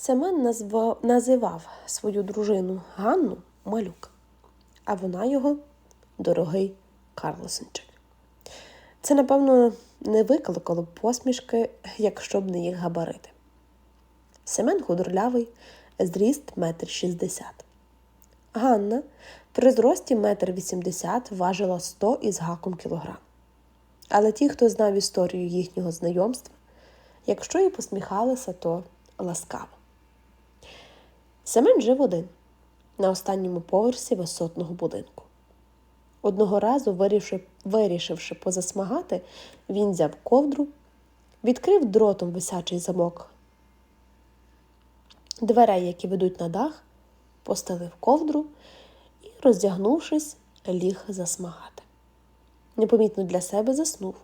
Семен назвав, називав свою дружину Ганну малюк, а вона його дорогий Карлосенчик. Це, напевно, не викликало б посмішки, якщо б не їх габарити. Семен худорлявий, зріст метр шістдесят. Ганна при зрості метр вісімдесят важила сто із гаком кілограм. Але ті, хто знав історію їхнього знайомства, якщо і посміхалися, то ласкаво. Семен жив один на останньому поверсі висотного будинку. Одного разу, вирішив, вирішивши позасмагати, він взяв ковдру, відкрив дротом висячий замок дверей, які ведуть на дах, постелив ковдру і, роздягнувшись, ліг засмагати. Непомітно для себе заснув.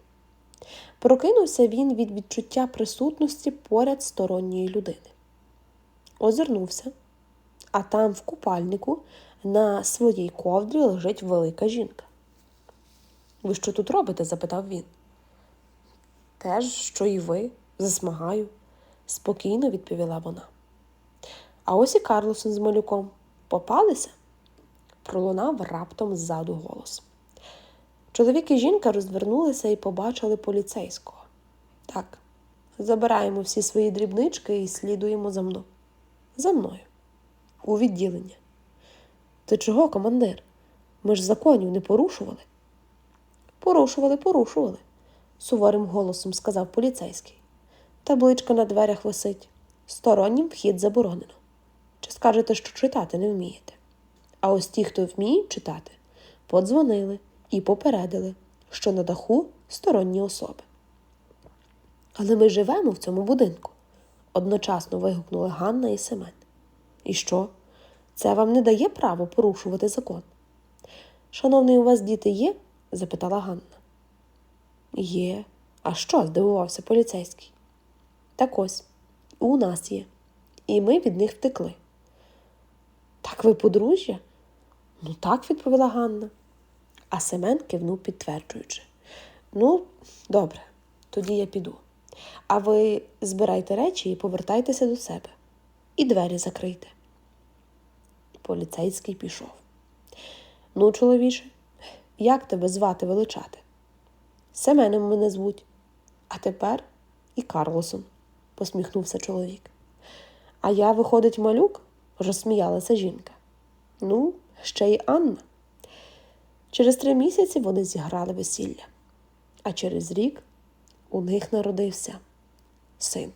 Прокинувся він від відчуття присутності поряд сторонньої людини. Озирнувся, а там в купальнику на своїй ковдрі лежить велика жінка. Ви що тут робите? запитав він. Теж, що і ви, засмагаю, спокійно відповіла вона. А ось і Карлосон з малюком попалися? пролунав раптом ззаду голос. Чоловік і жінка розвернулися і побачили поліцейського. Так, забираємо всі свої дрібнички і слідуємо за мною. За мною. У відділення. Ти чого, командир? Ми ж законів не порушували. Порушували, порушували, суворим голосом сказав поліцейський. Табличка на дверях висить. Стороннім вхід заборонено. Чи скажете, що читати не вмієте? А ось ті, хто вміють читати, подзвонили і попередили, що на даху сторонні особи. Але ми живемо в цьому будинку, одночасно вигукнули Ганна і Семен. І що? Це вам не дає право порушувати закон? Шановний, у вас діти є? запитала Ганна. Є. А що? здивувався поліцейський. Так ось, у нас є. І ми від них втекли. Так ви подружжя? Ну так, відповіла Ганна. А Семен кивнув, підтверджуючи. Ну, добре, тоді я піду. А ви збирайте речі і повертайтеся до себе. І двері закрийте. Поліцейський пішов. Ну, чоловіче, як тебе звати величати? Семеном мене звуть. А тепер і Карлосом, посміхнувся чоловік. А я, виходить, малюк? розсміялася жінка. Ну, ще й Анна. Через три місяці вони зіграли весілля, а через рік у них народився син.